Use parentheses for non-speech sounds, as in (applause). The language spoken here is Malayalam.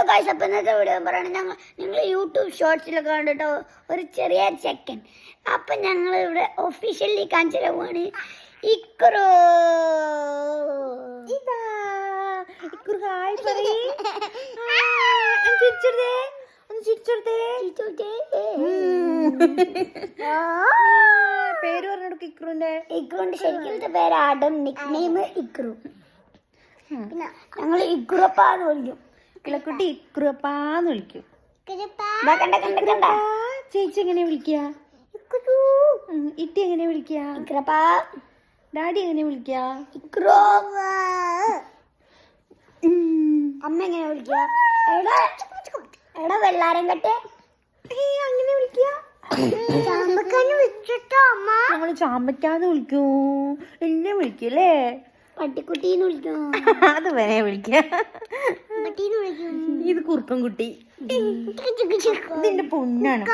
ഹലോ ഗായ്സ് അപ്പം ഇന്നത്തെ വീഡിയോ പറയണത് ഞങ്ങൾ നിങ്ങൾ യൂട്യൂബ് ഷോർട്സിലൊക്കെ കണ്ടിട്ടോ? ഒരു ചെറിയ ചെക്കൻ. അപ്പം ഞങ്ങൾ ഇവിടെ ഒഫീഷ്യലി കാണിച്ചു പോവാണ്. ഇക്കുറോ ഇതാ. ഇക്കുറി ഹായ് പറയ്. ഹായ്. ഒന്ന് ചിരിച്ചെടുത്തേ. ഒന്ന് ചിരിച്ചെടുത്തേ. പേര് പറഞ്ഞെടുക്ക് ഇക്രുവിന്റെ ശരിക്കും പേര് ആഡം നിക് നെയിം ഇക്രു പിന്നെ ഞങ്ങൾ ഇക്രുപ്പാന്ന് വിളിക്കും. കിളക്കുട്ടി കൃപാന്ന് വിളിക്കും. ചേച്ചി എങ്ങനെ വിളിക്കുക ഉം, ഇട്ടി എങ്ങനെ വിളിക്കുക ഇക്രപ്പാ ഡാഡി എങ്ങനെ വിളിക്കുക ഇക്രോ അമ്മ എങ്ങനെ വിളിക്കുക എടാ വെള്ളാരം കട്ടെ അങ്ങനെ വിളിക്കുക നമ്മൾ ചാമ്പയ്ക്കാന്ന് വിളിക്കൂ. എന്നെ വിളിക്കല്ലേ പട്ടിക്കുട്ടീന്ന് വിളിക്കൂ. (laughs) അത് വരെ വിളിക്ക വിളിക്കും ഇത് കുറുക്കൻ കുട്ടി ഇതിന്റെ പൊന്നാണ്.